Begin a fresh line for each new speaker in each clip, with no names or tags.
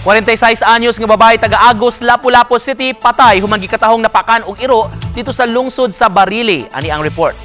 46 anyos nga babae taga Agos, Lapu-Lapu City patay humang gikatahong napakan og iro dito sa lungsod sa Barili. Ani ang report.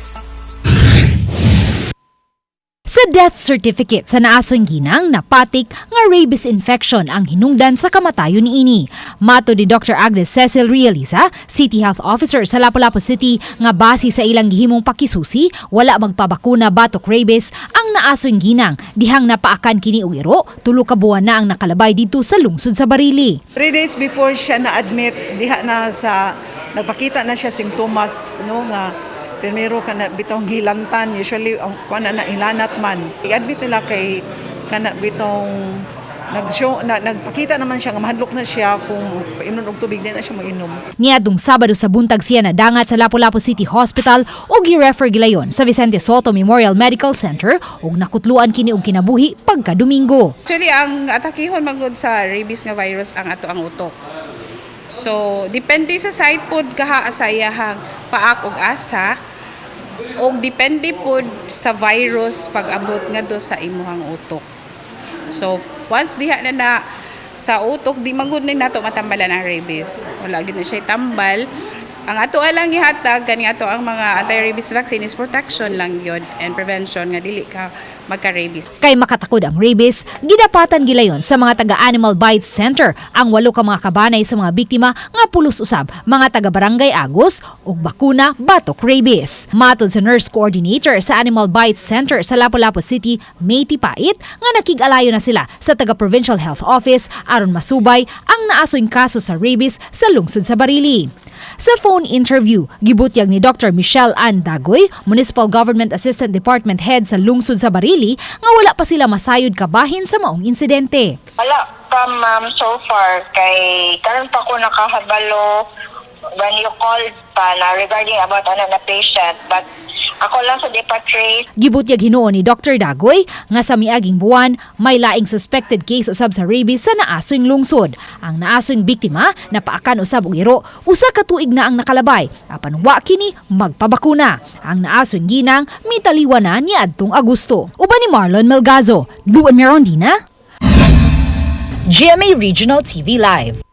Sa death certificate sa naasoy ginang napatik nga rabies infection ang hinungdan sa kamatayon ni ini. Mato ni Dr. Agnes Cecil Realiza, City Health Officer sa Lapu-Lapu City, nga base sa ilang gihimong pakisusi, wala magpabakuna batok rabies ang naasoy ginang dihang napaakan kini og iro, tulo ka buwan na ang nakalabay dito sa lungsod sa Barili.
Three days before siya na-admit, diha na sa, nagpakita na siya simptomas, no, nga primero ka na bitong gilantan, usually ang na na ilanat man. I-admit nila kay kana bitong nag-show, na, nagpakita naman siya nga mahadlok na siya kung painom og tubig di na siya mainom.
Niadtong Sabado sa buntag siya nadangat sa Lapu-Lapu City Hospital ug gi-refer gilayon sa Vicente Soto Memorial Medical Center ug nakutluan kini og kinabuhi pagka Domingo.
Actually, ang atakihon magod sa rabies nga virus ang ato ang utok. So, depende sa site pod kaha sa iyahang paak ug asa ug depende pod sa virus pag-abot nga do sa imuhang utok. So, once diha na na sa utok, di magud ni nato matambalan ang rabies. Wala gid na siya tambal. Ang ato alang gihatag kani ato ang mga anti-rabies vaccine is protection lang yun and prevention nga dili ka magka-rabies.
Kay makatakod ang rabies, gidapatan gilayon sa mga taga Animal Bites Center ang walo ka mga kabanay sa mga biktima nga pulos usab mga taga Barangay Agos ug bakuna batok rabies. Matod sa nurse coordinator sa Animal Bites Center sa Lapu-Lapu City, May Tipait, nga nakig-alayo na sila sa taga Provincial Health Office aron masubay ang naasoy kaso sa rabies sa lungsod sa Barili. Sa phone interview, gibutyag ni Dr. Michelle Ann Dagoy, Municipal Government Assistant Department Head sa lungsod sa Barili, nga wala pa sila masayod kabahin sa maong insidente.
Wala pa ma'am so far kay karon pa ko nakahabalo when you called pa na regarding about ano na patient but ako lang sa department
Gibutyag hinuon ni Dr. Dagoy nga sa miaging buwan may laing suspected case usab sa rabies sa naasoing lungsod. Ang naasoing biktima napaakan usab og iro usa ka tuig na ang nakalabay apan wa kini magpabakuna. Ang naasoing ginang mitaliwa na ni adtong Agosto. Uban ni Marlon Melgazo, Luan Merondina, GMA Regional TV Live.